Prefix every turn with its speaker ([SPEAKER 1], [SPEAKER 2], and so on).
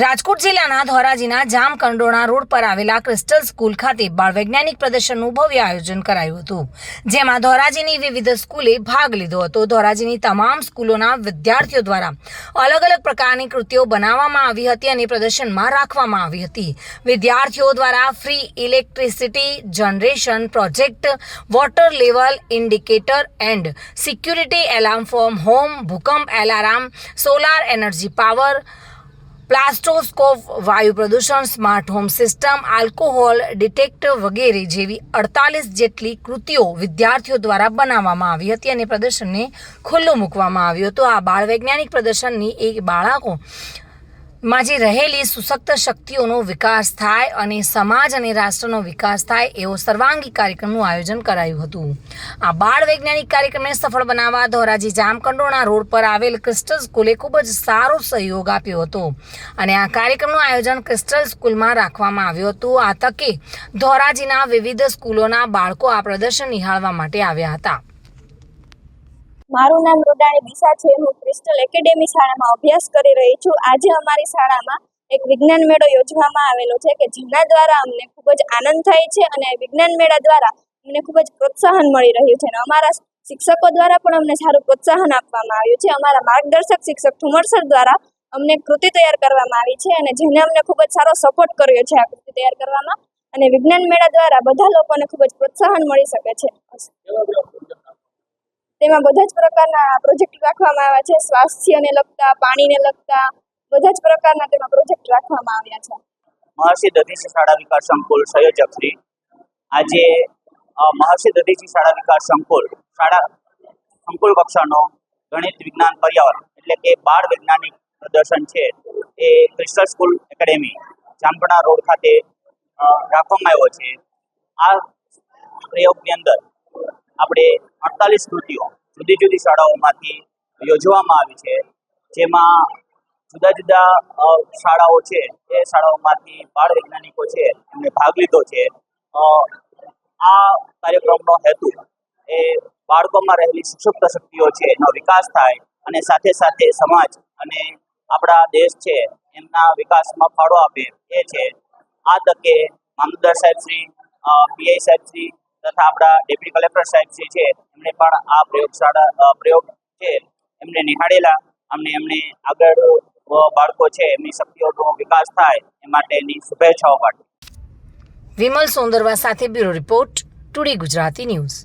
[SPEAKER 1] રાજકોટ જિલ્લાના ધોરાજીના જામકંડોણા રોડ પર આવેલા ક્રિસ્ટલ સ્કૂલ ખાતે બાળ વૈજ્ઞાનિક પ્રદર્શનનું ભવ્ય આયોજન કરાયું હતું, જેમાં ધોરાજીની વિવિધ સ્કૂલે ભાગ લીધો હતો. ધોરાજીની તમામ સ્કૂલોના વિદ્યાર્થીઓ દ્વારા અલગ અલગ પ્રકારની કૃતિઓ બનાવવામાં આવી હતી અને પ્રદર્શનમાં રાખવામાં આવી હતી. વિદ્યાર્થીઓ દ્વારા free electricity generation project, water level indicator and security alarm form home ભૂકંપ alarm, solar energy power plastoscope, વાયુ પ્રદૂષણ, smart home system, alcohol detector વગેરે જેવી અડતાલીસ જેટલી કૃતિઓ વિદ્યાર્થીઓ દ્વારા બનાવવામાં આવી હતી અને પ્રદર્શનને ખુલ્લું મૂકવામાં આવ્યું હતું. આ બાળ વૈજ્ઞાનિક પ્રદર્શનની એક બાળકો માં જે રહેલી સુસક્ત શક્તિઓનો વિકાસ થાય અને સમાજ અને રાષ્ટ્રનો વિકાસ થાય એવો સર્વાંગી કાર્યક્રમનું આયોજન કરાયું હતું. આ બાળ વૈજ્ઞાનિક કાર્યક્રમને સફળ બનાવવા ધોરાજી જામકંડોરણા રોડ પર આવેલ ક્રિસ્ટલ સ્કૂલે ખૂબ જ સારો સહયોગ આપ્યો હતો અને આ કાર્યક્રમનું આયોજન ક્રિસ્ટલ સ્કૂલમાં રાખવામાં આવ્યું હતું. આ તકે ધોરાજીના વિવિધ સ્કૂલોના બાળકો આ પ્રદર્શન નિહાળવા માટે આવ્યા હતા.
[SPEAKER 2] મારું નામ રોડાણી દિશા છે. હું ક્રિસ્ટલ એકેડેમી શાળામાં અભ્યાસ કરી રહી છું. આજે અમારી શાળામાં એક વિજ્ઞાન મેળો યોજવામાં આવેલો છે કે જેના દ્વારા અમને ખૂબ જ આનંદ થાય છે અને વિજ્ઞાન મેળા દ્વારા અમને ખૂબ જ પ્રોત્સાહન મળી રહ્યું છે. અને અમારા શિક્ષકો દ્વારા પણ અમને સારું પ્રોત્સાહન આપવામાં આવ્યું છે. અમારા માર્ગદર્શક શિક્ષક ઠુમર સર દ્વારા અમને કૃતિ તૈયાર કરવામાં આવી છે અને જેને અમને ખૂબ જ સારો સપોર્ટ કર્યો છે આ કૃતિ તૈયાર કરવામાં. અને વિજ્ઞાન મેળા દ્વારા બધા લોકોને ખૂબ જ પ્રોત્સાહન મળી શકે છે. તેમાં બધા જ પ્રકારના પ્રોજેક્ટ રાખવામાં આવ્યા છે. સ્વાસ્થ્યને લગતા, પાણીને લગતા, બધા જ પ્રકારના તેમાં પ્રોજેક્ટ રાખવામાં આવ્યા છે.
[SPEAKER 3] મહર્ષિ દધીચી શાળા વિકાસ સંકુલ સંયોજક શ્રી. આજે મહર્ષિ દધીચી શાળા વિકાસ સંકુલ, શાળા સંકુલ કક્ષાનો ગણિત વિજ્ઞાન પર્યાવરણ, એટલે કે બાળ વૈજ્ઞાનિક પ્રદર્શન છે. એ crystal school academy Jampana road ખાતે રાખવામાં આવ્યો છે. આ પ્રયોગની અંદર આપણે અડતાલીસ કૃતિઓ જુદી જુદી શાળાઓમાંથી યોજવામાં આવી છે. જેમાં જુદા જુદા શાળાઓ છે. એ શાળાઓમાંથી બાળ વૈજ્ઞાનિકો છે, એમને ભાગ લીધો છે. આ કાર્યક્રમનો હેતુ એ બાળકોમાં રહેલી સુષુપ્ત શક્તિઓ છે, એનો વિકાસ થાય અને સાથે સાથે સમાજ અને આપણા દેશ છે, એમના વિકાસમાં ફાળો આપે એ છે. આ તકે મામલતદાર સાહેબ શ્રી પીઆઈ સાહેબ શ્રી તથા આપણા ડેપ્યુટી કલેક્ટર સાહેબ જે છે, એમણે પણ આ પ્રયોગશાળા પ્રયોગ છે, એમને નિહાળેલા અમને એમને આગળ બાળકો છે, એમની શક્તિઓનો વિકાસ થાય એ માટેની શુભેચ્છાઓ પાઠવી.
[SPEAKER 1] વિમલ સોંદરવા સાથે bureau report, today Gujarati news.